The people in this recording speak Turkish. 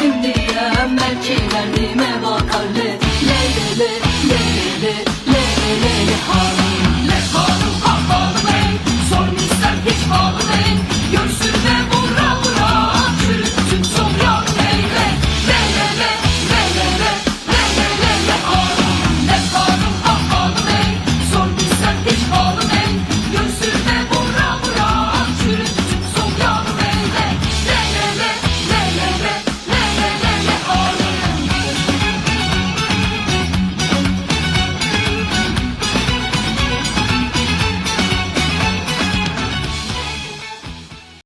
verdim diye belki derdime bakar le le le le le le le le le le